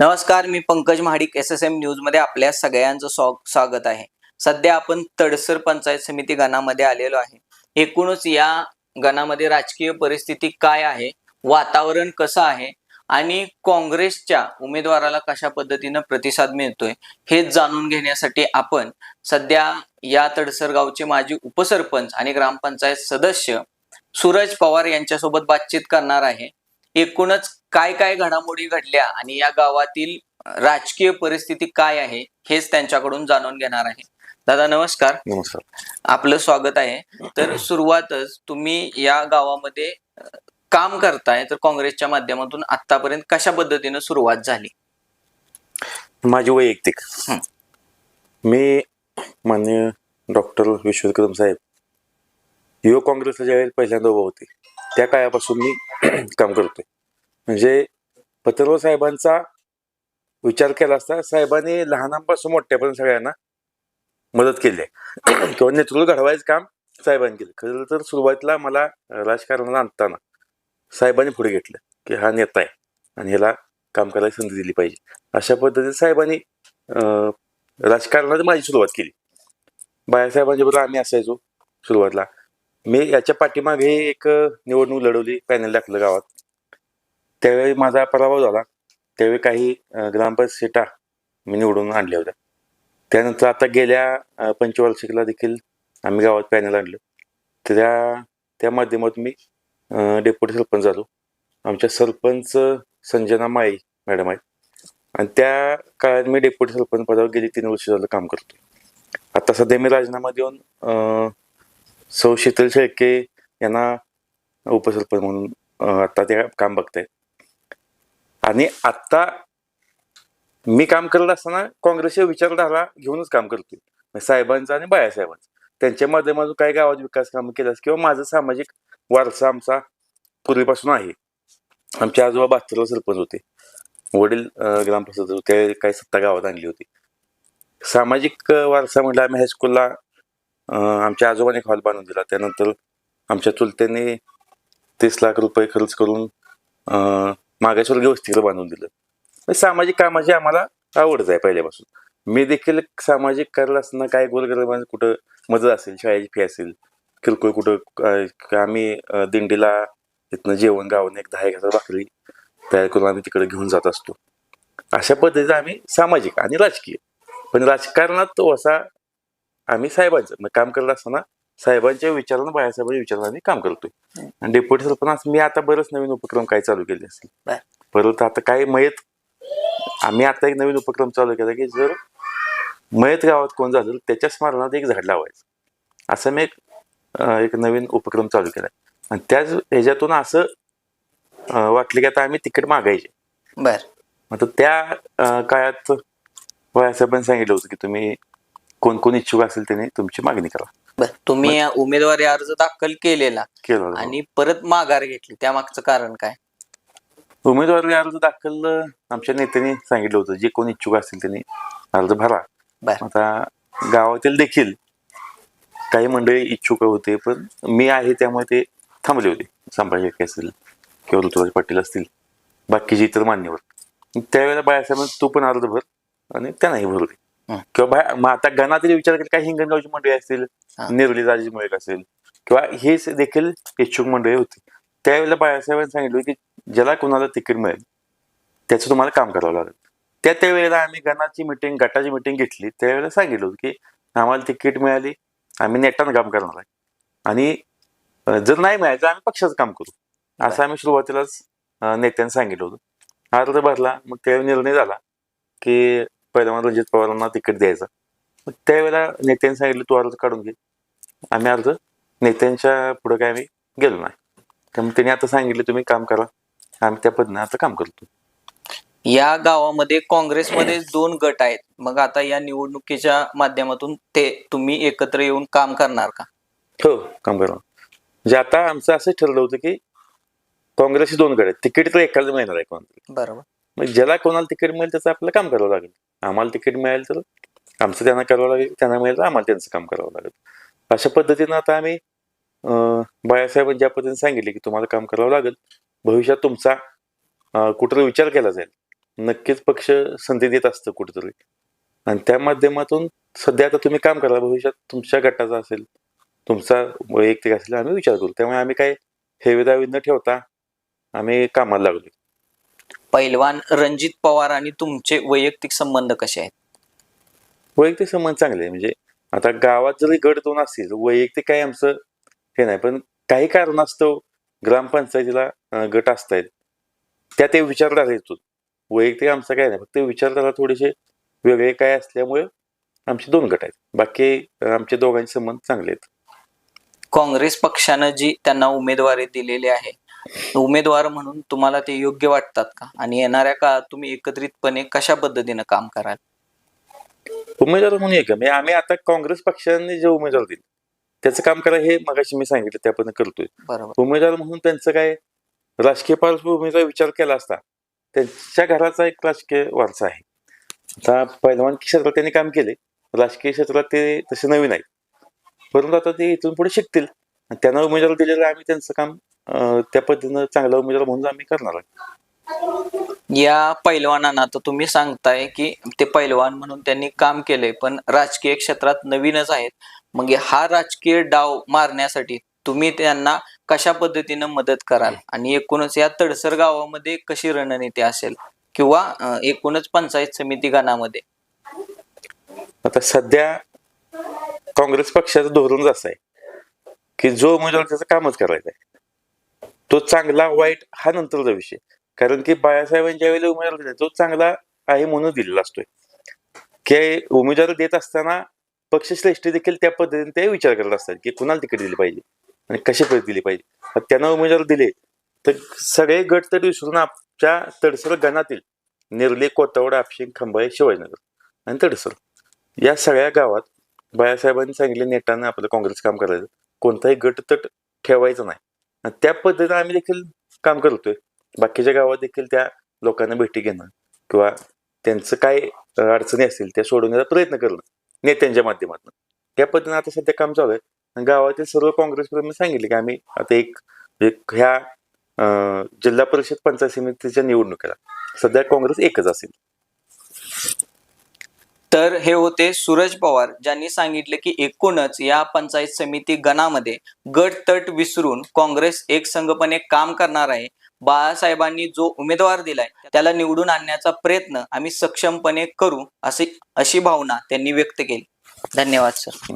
नमस्कार मी Pankaj Mahadik S S M न्यूजमध्ये आपल्या सगळ्यांचं स्वागत आहे. सध्या आपण तडसर पंचायत समिती गणामध्ये आलेलो आहे. एकूणच या गणामध्ये राजकीय परिस्थिती काय आहे? वातावरण कसं आहे? आणि काँग्रेसच्या उमेदवाराला कशा पद्धतीनं प्रतिसाद मिळतोय? हे जाणून घेण्यासाठी आपण सध्या या तडसर गावचे माजी उपसरपंच आणि ग्रामपंचायत सदस्य सूरज पवार यांच्यासोबत बातचीत करणार आहे. एकूणच काय काय घडामोडी घडल्या आणि या गावातील राजकीय परिस्थिती काय आहे हेच त्यांच्याकडून जाणून घेणार आहे. दादा नमस्कार. नमस्कार. आपलं स्वागत आहे. तर सुरुवातच तुम्ही या गावामध्ये काम करताय तर काँग्रेसच्या माध्यमातून आतापर्यंत कशा पद्धतीनं सुरुवात झाली? माझी वैयक्तिक. हं. मी मान्य डॉक्टर विश्वनाथ कदम साहेब युवक काँग्रेसला ज्यावेळेस पहिल्यांदा उभा होते त्या काळापासून मी काम करतोय. म्हणजे पत्रव साहेबांचा विचार केला असता साहेबांनी लहानांपासून मोठ्यापर्यंत सगळ्यांना मदत केली आहे. किंवा नेतृत्व घडवायचं काम साहेबांनी केलं. खरं तर सुरुवातीला मला राजकारणाला आणताना साहेबांनी पुढे घेतलं की हा नेता आहे आणि ह्याला काम करायला संधी दिली पाहिजे. अशा पद्धतीने साहेबांनी अं, राजकारणात माझी सुरुवात केली. बाळासाहेबांच्या बरोबर आम्ही असायचो सुरुवातीला. मी याच्या पाठीमागे एक निवडणूक लढवली पॅनल टाकलं गावात. त्यावेळी माझा पराभव झाला. त्यावेळी काही ग्रामपंचायत सीटा मी निवडून आणल्या होत्या. त्यानंतर आता गेल्या पंचवार्षिकला देखील आम्ही गावात पॅनल आणलं. तर त्या त्या माध्यमातून मी डेप्युटी सरपंच झालो. आमच्या सरपंच संजना माई मॅडम आहेत. आणि त्या काळात मी डेप्युटी सरपंच पदावर गेली तीन वर्ष झालं काम करतो आता सध्या मी राजीनामा देऊन सौ शीतल शेळके यांना उपसरपंच म्हणून आता ते काम बघतायत. आणि आत्ता मी काम करत असताना काँग्रेसच्या विचारधारा घेऊनच काम करतोय. साहेबांचा आणि बाळासाहेबांचा. त्यांच्या माध्यमातून काही गावात विकास कामं केल्यास किंवा माझा सामाजिक वारसा आमचा पूर्वीपासून आहे. आमचे आजोबा बहात्तरला सरपंच होते. वडील ग्रामपंचायत होते. काही सत्ता गावात आणली होती. सामाजिक वारसा म्हटलं आम्ही हायस्कूलला आमच्या आजोबाने एक हॉल बांधून दिला. त्यानंतर आमच्या चुलत्याने तीस लाख रुपये खर्च करून मागेश्वर मागासवर्गीय वस्तीला बांधून दिलं. म्हणजे सामाजिक कामाची आम्हाला आवडच आहे पहिल्यापासून. मी देखील सामाजिक कार्य असताना काय गोरगरिबांना कुठं मदत असेल शाळेची फी असेल किरकोळ कुठं आम्ही दिंडीला तिथनं जेवण गावून एक दहा एक हजार भाकरी तयार करून आम्ही तिकडे घेऊन जात असतो. अशा पद्धतीचं आम्ही सामाजिक आणि राजकीय. पण राजकारणात तो असा आम्ही साहेबांचं. मग काम करत असताना साहेबांच्या विचारानं बाळासाहेबांच्या विचारानं आम्ही काम करतोय. आणि डेप्युटी सरपंच मी आता बरेच नवीन उपक्रम काय चालू केले असतील. परत आता काय मयत आम्ही आता एक नवीन उपक्रम चालू केला की जर मयत गावात कोण झालं त्याच्या स्मरणात एक झाड लावायचं. असं मी एक एक नवीन उपक्रम चालू केलाय आणि त्याच ह्याच्यातून असं वाटलं की आता आम्ही तिकीट मागायचे. बर. आता त्या काळात बाळासाहेबांनी सांगितलं होतं की तुम्ही कोण कोण इच्छुक असेल त्याने तुमची मागणी करा. बर तुम्ही या उमेदवारी अर्ज दाखल केलेला केलं. आणि परत माघार घेतली त्यामागचं कारण काय? उमेदवारी अर्ज दाखल आमच्या नेत्यांनी सांगितलं होतं जे कोण इच्छुक असतील त्यांनी अर्ज भरा. आता गावातील देखील काही मंडळी इच्छुक होते पण मी आहे त्यामुळे ते थांबले होते. संभाजी असतील किंवा ऋतुराज पाटील असतील बाकीचे इतर मान्यवर. त्यावेळेला बाळासाहेब तू पण अर्ज भर आणि त्यांनाही भरले. किंवा मग आता गणातील विचार केला काही हिंगणगावची मंडळी असतील. नेरली राजी मुळेक असेल किंवा हे देखील इच्छुक मंडळी होती. त्यावेळेला बाळासाहेबांनी सांगितलं की ज्याला कोणाला तिकीट मिळेल त्याचं तुम्हाला काम करावं लागेल. त्या त्यावेळेला आम्ही गणाची मिटिंग गटाची मिटिंग घेतली. त्यावेळेला सांगितलं होतं की आम्हाला तिकीट मिळाली आम्ही नेटानं काम करणार आहे. आणि जर नाही मिळालं तर आम्ही पक्षाचं काम करू. असं आम्ही सुरुवातीलाच नेत्यांनी सांगितलं होतं. अर्ज भरला मग त्यावेळी निर्णय झाला की पहिला मला रणजित पवारांना तिकीट द्यायचं. मग त्यावेळेला नेत्यांनी सांगितलं तू अर्ज काढून घे. आम्ही अर्ज नेत्यांच्या पुढे काय आम्ही गेलो नाही. त्यामुळे त्यांनी आता सांगितलं तुम्ही काम करा. आम्ही त्या पद्धतीने आता काम करतो. या गावामध्ये काँग्रेसमध्ये दोन गट आहेत. मग आता या निवडणुकीच्या माध्यमातून ते तुम्ही एकत्र येऊन काम करणार का? हो काम करा म्हणजे आता आमचं असं ठरलं होतं की काँग्रेसचे दोन गट आहेत. तिकीट तर एकाला मिळणार आहे कोणाला बरोबर. मग ज्याला कोणाला तिकीट मिळेल त्याचं आपलं काम करावं लागेल. आम्हाला तिकीट मिळेल तर आमचं त्यांना करावं लागेल त्यांना मिळेल तर आम्हाला त्यांचं काम करावं लागेल. अशा पद्धतीनं आता आम्ही बाळासाहेबांनी ज्या पद्धतीने सांगितले की तुम्हाला काम करावं लागेल भविष्यात तुमचा अं, विचार केला जाईल. नक्कीच पक्ष संधी देत असतं कुठेतरी. आणि त्या माध्यमातून सध्या आता तुम्ही काम करा भविष्यात तुमच्या गटाचा असेल तुमचा वैयक्तिक असेल आम्ही विचार करू. त्यामुळे आम्ही काय हेवेदावी न ठेवता आम्ही कामाला लागलो. पैलवान रणजित पवार आणि तुमचे वैयक्तिक संबंध कसे आहेत? वैयक्तिक संबंध चांगले आहे. म्हणजे आता गावात जरी गट दोन असतील वैयक्तिक काही आमचं हे नाही. पण काही कारणास्तव ग्रामपंचायतीला गट असतायत त्या ते विचारधारा येतो. वैयक्तिक आमचं काय नाही. फक्त विचारधारा थोडेसे वेगळे काय असल्यामुळे आमचे दोन गट आहेत. बाकी आमचे दोघांचे संबंध चांगले आहेत. काँग्रेस पक्षानं जी त्यांना उमेदवारी दिलेली आहे उमेदवार म्हणून तुम्हाला ते योग्य वाटतात का? आणि येणाऱ्या काळात तुम्ही एकत्रितपणे कशा पद्धतीनं काम कराल? उमेदवार म्हणून एक म्हणजे आम्ही आता काँग्रेस पक्षाने जे उमेदवार दिले त्याचं काम करा हे मगाशी मी सांगितलं त्या पण करतोय. बरोबर. उमेदवार म्हणून त्यांचं काय राजकीय पार्श्वभूमीचा विचार केला असता त्यांच्या घराचा एक राजकीय वारसा आहे. आता पैलवान क्षेत्रात त्यांनी काम केले राजकीय क्षेत्रात ते तसे नवीन आहेत. परंतु आता ते इथून पुढे शिकतील. आणि त्यांना उमेदवार दिलेलं आम्ही त्यांचं काम त्या पद्धतीनं चांगला उमेदवार म्हणून आम्ही करणार आहे. या पैलवानांना तर तुम्ही सांगताय की ते पैलवान म्हणून त्यांनी काम केलंय पण राजकीय क्षेत्रात नवीनच आहेत. मग हा राजकीय डाव मारण्यासाठी तुम्ही त्यांना कशा पद्धतीनं मदत कराल? आणि एकूणच या तडसर गावामध्ये कशी रणनीती असेल? किंवा एकूणच पंचायत समिती गणामध्ये? आता सध्या काँग्रेस पक्षाचं धोरणच असं आहे की जो उमेदवार त्याचं कामच करायचं आहे तो चांगला वाईट हा नंतरचा विषय. कारण की बाळासाहेबांच्या वेळेला उमेदवार दिला. तो चांगला आहे म्हणून दिलेला असतोय. की उमेदवार देत असताना पक्षश्रेष्ठी देखील त्या पद्धतीने ते विचार करत असतात की कुणाला तिकीट दिली पाहिजे आणि कशी पद्धती दिली पाहिजे. त्यांना उमेदवार दिले. तर सगळे गट तरी विसरून आपल्या तडसर गणातील निर्ले कोतावड आपशिंग खंबाळे शिवाजीनगर आणि तडसर या सगळ्या गावात बाळासाहेबांनी सांगितले नेटानं आपलं काँग्रेस काम करायचं. कोणताही गट तट ठेवायचा नाही. आणि त्या पद्धतीने आम्ही देखील काम करतोय बाकीच्या गावात देखील त्या लोकांना भेटी घेणं किंवा त्यांचं काय अडचणी असतील त्या सोडवण्याचा प्रयत्न करणं नेत्यांच्या माध्यमातून. त्या पद्धतीने आता सध्या काम चालू आहे. आणि गावातील सर्व काँग्रेस सांगितले की आम्ही आता एक एक ह्या जिल्हा परिषद पंचायत समितीच्या निवडणुकीला सध्या काँग्रेस एकच असेल. तर हे होते सूरज पवार ज्यांनी सांगितले की एकूणच या पंचायत समिती गणामध्ये गट तट विसरून काँग्रेस एक संघपणे काम करणार आहे. बाळासाहेबांनी जो उमेदवार दिलाय त्याला निवडून आणण्याचा प्रयत्न आम्ही सक्षमपणे करू अशी अशी भावना त्यांनी व्यक्त केली. धन्यवाद सर.